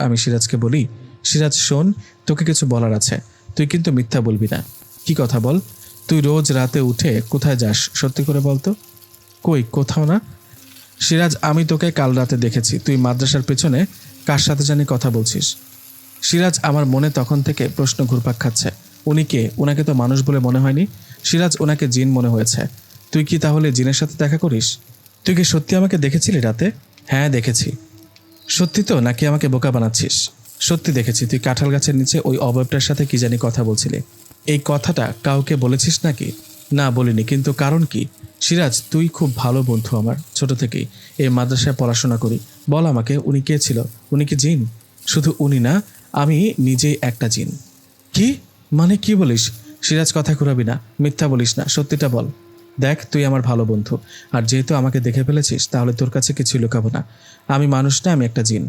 আমি সিরাজকে বলি, সিরাজ, শোন, তোকে কিছু বলার আছে। তুই কিন্তু মিথ্যা বলবি না। কি কথা বল? তুই রোজ রাতে উঠে কোথায় যাস, সত্যি করে বলতো? কই, কোথাও না? সিরাজ, আমি তোকে কাল রাতে দেখেছি। তুই মাদ্রাসার পেছনে কার সাথে জানি কথা বলছিস? সিরাজ, আমার মনে তখন থেকে প্রশ্ন ঘুরপাক খাচ্ছে। উনি কে? ওনাকে তো মানুষ বলে মনে হয়নি। সিরাজ ওনাকে জিন মনে হয়েছে। তুই কি তাহলে জিনের সাথে দেখা করিস? তুই কি সত্যি আমাকে দেখেছিলি রাতে? হ্যাঁ দেখেছি। সত্যি তো নাকি আমাকে বোকা বানাচ্ছিস? সত্যি দেখেছি, তুই কাঁঠাল গাছের নিচে ওই অবয়বটার সাথে কি জানি কথা বলছিলি। এই কথাটা কাউকে বলেছিস নাকি? না, বলিনি, কিন্তু কারণ কি? সিরাজ, তুই খুব ভালো বন্ধু আমার, ছোট থেকেই। এই মাদ্রাসায় পড়াশোনা করি। বল আমাকে, উনি কে ছিল? উনি কি জিন? শুধু উনি না, আমি নিজেই একটা জিন। কি? মানে কি বলিস? সিরাজ, কথা ঘুরাবি না, মিথ্যা বলিস না, সত্যিটা বল। দেখ, তুই আমার ভালো বন্ধু। আর যেহেতু আমাকে দেখে ফেলেছিস, তাহলে তোর কাছে কিছু লুকাবো না। আমি মানুষ না, আমি একটা জিন।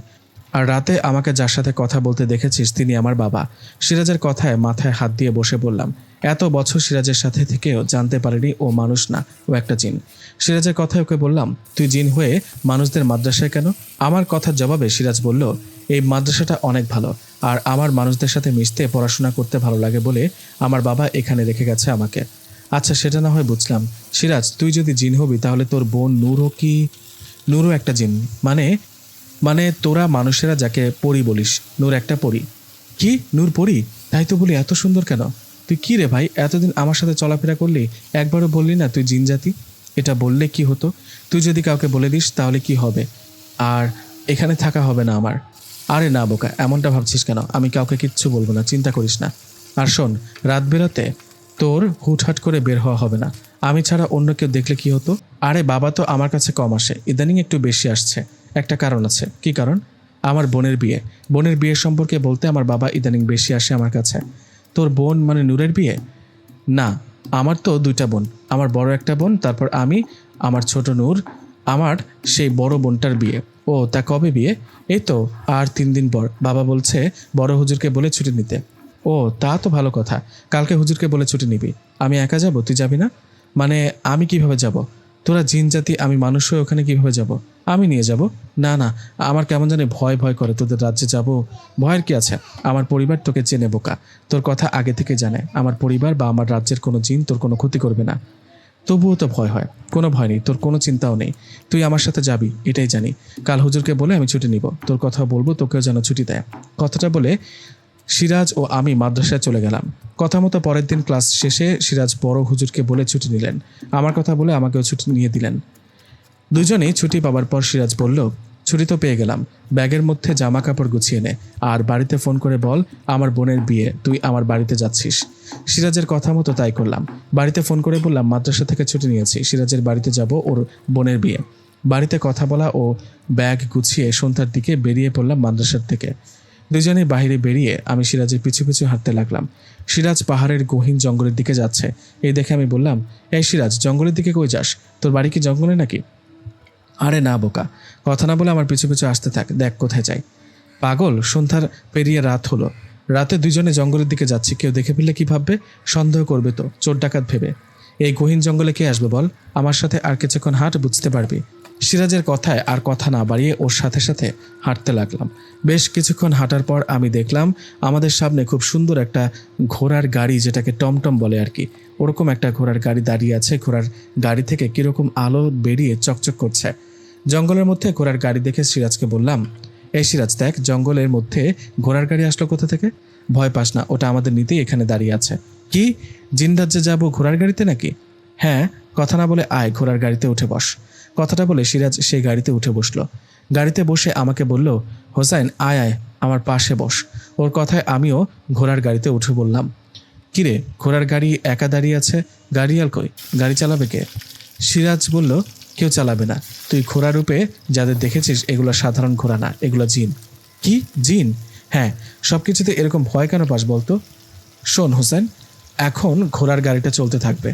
আর রাতে আমাকে যার সাথে কথা বলতে দেখেছিস, তিনি আমার বাবা। সিরাজের কথায় মাথায় হাত দিয়ে বসে বললাম, এত বছর সিরাজের সাথে থেকেও জানতে পারিনি ও মানুষ না, ও একটা জিন। সিরাজের কথায় ওকে বললাম, তুই জিন হয়ে মানুষদের মাদ্রাসায় কেন? আমার কথার জবাবে সিরাজ বলল, এই মাদ্রাসাটা অনেক ভালো, আর আমার মানুষদের সাথে মিশতে পড়াশোনা করতে ভালো লাগে বলে আমার বাবা এখানে রেখে গেছে আমাকে। আচ্ছা সেটা না হয় বুঝলাম। সিরাজ, তুই যদি জিন হবি, তাহলে তোর বোন নূরও কি? নূরও একটা জিন। মানে মানে তোরা মানুষেরা যাকে পরি বলিস, নূর একটা পরি। কি? নূর পরি? তাই তো বলি, এত সুন্দর কেন? তুই কি রে ভাই, এতদিন আমার সাথে চলাফেরা করলি? একবারও বললি না তুই জিন জাতি? এটা বললে কি হতো? তুই যদি কাউকে বলে দিস, তাহলে কি হবে? আর এখানে থাকা হবে না আমার। আরে না বোকা, এমনটা ভাবছিস কেন? আমি কাউকে কিচ্ছু বলব না, চিন্তা করিস না। আর শোন, রাত বেরোতে তোর হুটহাট করে বের হওয়া হবে না। আমি ছাড়া অন্য কেউ দেখলে কি হতো? আরে বাবা তো আমার কাছে কম আসে। ইদানিং একটু বেশি আসছে। একটা কারণ আছে। কি কারণ? আমার বোনের বিয়ে। বোনের বিয়ে সম্পর্কে বলতে আমার বাবা ইদানিং বেশি আসে আমার কাছে। তোর বোন মানে নূরের বিয়ে? না, আমার তো দুইটা বোন। আমার বড় একটা বোন, তারপর আমি, আমার ছোট নূর, আমার সেই বড় বোনটার বিয়ে। ও, তা কবে বিয়ে? এই তো, আর তিন দিন পর। বাবা বলছে, বড় হুজুরকে বলে ছুটি নিতে। ও, তা তো ভালো কথা। কালকে হুজুরকে বলে ছুটি নিবি। আমি একা যাব? তুই যাবি না? মানে আমি কীভাবে যাব? তোরা জিন জাতি, আমি মানুষ হয়ে ওখানে কীভাবে যাব? আমি নিয়ে যাব? না না, আমার কেমন জানি ভয় ভয় করে। তোদের রাজ্যে যাব? ভয়ের কি আছে? আমার পরিবার তোকে চেনে বোকা। তোর কথা আগে থেকে জানে। আমার পরিবার বা আমার রাজ্যের কোনো জিন তোর কোনো ক্ষতি করবে না। তবুও তো ভয় হয়। কোনো ভয় নেই। তোর কোনো চিন্তাও নেই। তুই আমার সাথে যাবি, এটাই জানি। কাল হুজুরকে বলে আমি ছুটি নিব। তোর কথা বলব, তোকেও যেন ছুটি দেয়। কথাটা বলে সিরাজ ও আমি মাদ্রাসায় চলে গেলাম। কথা মতো পরের দিন ক্লাস শেষে সিরাজ বড় হুজুরকে বলে ছুটি নিলেন। আমার কথা বলে আমাকেও ছুটি নিয়ে দিলেন। দুজনেই ছুটি পাবার পর সিরাজ বলল, ছুটি তো পেয়ে গেলাম। ব্যাগের মধ্যে জামা কাপড় গুছিয়ে নে। আর বাড়িতে ফোন করে বল, আমার বোনের বিয়ে, তুই আমার বাড়িতে যাচ্ছিস। সিরাজের কথা মতো তাই করলাম। বাড়িতে ফোন করে বললাম, মাদ্রাসা থেকে ছুটি নিয়েছি। সিরাজের বাড়িতে যাব ওর বোনের বিয়ে। বাড়িতে কথা বলা ও ব্যাগ গুছিয়ে সন্ধ্যার দিকে বেরিয়ে পড়লাম মাদ্রাসার থেকে। দুজনে বাইরে বেরিয়ে আমি সিরাজের পিছু পিছু হাঁটতে লাগলাম। সিরাজ পাহাড়ের গহীন জঙ্গলের দিকে যাচ্ছে। এই দেখে আমি বললাম, এই সিরাজ, জঙ্গলের দিকে কই যাস? তোর বাড়ি কি জঙ্গলে নাকি? আরে না, বোকা। কথা না বলে আমার পিছু পিছু আসতে থাক, দেখ কোথায় যাই। পাগল, সন্ধ্যার পেরিয়ে রাত হলো। রাতে দুজনে জঙ্গলের দিকে যাচ্ছি, কেউ দেখে ফেললে কি ভাববে? সন্দেহ করবে তো, চোর ডাকাত ভেবে। এই গহীন জঙ্গলে কে আসবে বল? আমার সাথে আর কিছুক্ষণ হাঁট, বুঝতে পারবি। সিরাজের কথায় আর কথা না বাড়িয়ে ওর সাথে সাথে হাঁটতে লাগলাম। বেশ কিছুক্ষণ হাঁটার পর আমি দেখলাম আমাদের সামনে খুব সুন্দর একটা ঘোড়ার গাড়ি যেটাকে টমটম বলে আর কি। ওরকম একটা ঘোড়ার গাড়ি দাঁড়িয়ে আছে। ঘোড়ার গাড়ি থেকে কীরকম আলো বেরিয়ে চকচক করছে। জঙ্গলের মধ্যে ঘোড়ার গাড়ি দেখে সিরাজকে বললাম, এই সিরাজ, দেখ, জঙ্গলের মধ্যে ঘোড়ার গাড়ি আসলো কোথা থেকে? ভয় পাস না, ওটা আমাদের নিতেই এখানে দাঁড়িয়ে আছে। কি? জিন রাজ্যে যাব ঘোড়ার গাড়িতে নাকি? হ্যাঁ কথা না বলে আয় ঘোড়ার গাড়িতে উঠে বস। কথাটা বলে সিরাজ সেই গাড়িতে উঠে বসল। গাড়িতে বসে আমাকে বলল, হোসাইন, আয় আয়, আমার পাশে বস। ওর কথায় আমিও ঘোড়ার গাড়িতে উঠে বললাম কিরে ঘোড়ার গাড়ি একা দাঁড়িয়ে আছে? গাড়ি আর কই? গাড়ি চালাবে কে? সিরাজ বলল, কেউ চালাবে না। তুই ঘোড়া রূপে যাদের দেখেছিস, এগুলো সাধারণ ঘোড়া না, এগুলো জিন। কি? জিন? হ্যাঁ সব কিছুতে এরকম ভয় কেন পাস বলতো? শোন, হোসেন এখন ঘোড়ার গাড়িটা চলতে থাকবে।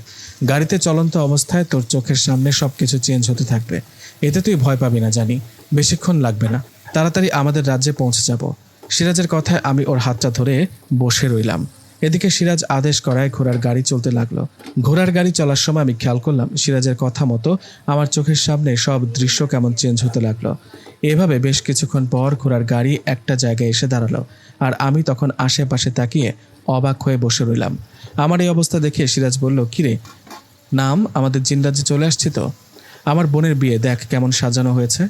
গাড়িতে চলন্ত অবস্থায় তোর চোখের সামনে সব কিছু চেঞ্জ হতে থাকবে। এতে তুই ভয় পাবি না, জানি। বেশিক্ষণ লাগবে না। তাড়াতাড়ি আমাদের রাজ্যে পৌঁছে যাব। সিরাজের কথায় আমি ওর হাতটা ধরে বসে রইলাম। এদিকে সিরাজ আদেশ করায় ঘোড়ার গাড়ি চলতে লাগল। ঘোড়ার গাড়ি চলার সময় আমি খেয়াল করলাম সিরাজের কথা মতো আমার চোখের সামনে সব দৃশ্য কেমন চেঞ্জ হতে লাগল। এভাবে বেশ কিছুক্ষণ পর ঘোড়ার গাড়ি একটা জায়গায় এসে দাঁড়াল। আর আমি তখন আশেপাশে তাকিয়ে অবাক হয়ে বসে রইলাম। আমার এই অবস্থা দেখে সিরাজ বলল, কিরে, নাম? আমাদের জিনরাজ্যে চলে আসছি তো? আমার বোনের বিয়ে, দেখ কেমন সাজানো হয়েছে।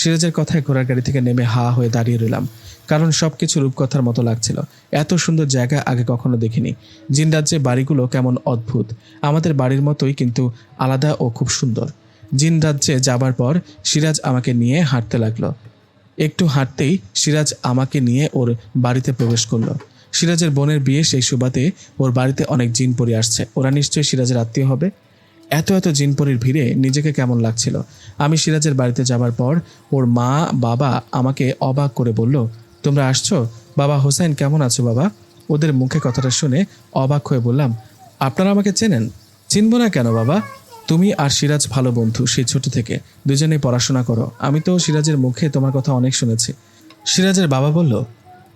সিরাজের কথায় ঘোড়ার গাড়ি থেকে নেমে হা হয়ে দাঁড়িয়ে রইলাম, কারণ সব কিছু রূপকথার মতো লাগছিল। এত সুন্দর জায়গা আগে কখনো দেখিনি। জিন রাজ্যে বাড়িগুলো কেমন অদ্ভুত। আমাদের বাড়ির মতোই কিন্তু আলাদা ও খুব সুন্দর। জিন রাজ্যে যাবার পর সিরাজ আমাকে নিয়ে হাঁটতে লাগল। একটু হাঁটতেই সিরাজ আমাকে নিয়ে ওর বাড়িতে প্রবেশ করল। সিরাজের বোনের বিয়ে সেই সুবাদে ওর বাড়িতে অনেক জিন পরি আসছে। ওরা নিশ্চয়ই সিরাজের আত্মীয় হবে। এত এত জিনপরির ভিড়ে নিজেকে কেমন লাগছিল? আমি সিরাজের বাড়িতে যাবার পর ওর মা, বাবা আমাকে অবাক করে বলল, তোমরা আসছো? বাবা হোসেন কেমন আছো বাবা? ওদের মুখে কথাটা শুনে অবাক হয়ে বললাম, আপনারা আমাকে চেনেন? চিনব না কেন বাবা? তুমি আর সিরাজ ভালো বন্ধু, সেই ছোট থেকে। দুজনেই পড়াশোনা করো। আমি তো সিরাজের মুখে তোমার কথা অনেক শুনেছি। সিরাজের বাবা বলল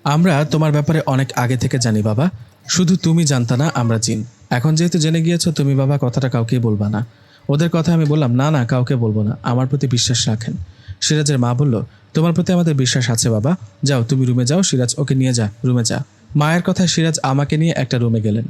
আমরা তোমার ব্যাপারে অনেক আগে থেকে জানি, বাবা। শুধু তুমি জানতা না, আমরা চিন এখন যেহেতু জেনে গিয়েছো, তুমি বাবা কথাটা কাউকে বলবা না। ওদের কথা আমি বললাম, না না, কাউকে বলব না। আমার প্রতি বিশ্বাস রাখেন। সিরাজের মা বলল, তোমার প্রতি আমাদের বিশ্বাস আছে, বাবা। যাও, তুমি রুমে যাও, সিরাজ ওকে নিয়ে যা, রুমে যা। মায়ের কথা সিরাজ আমাকে নিয়ে একটা রুমে গেলেন।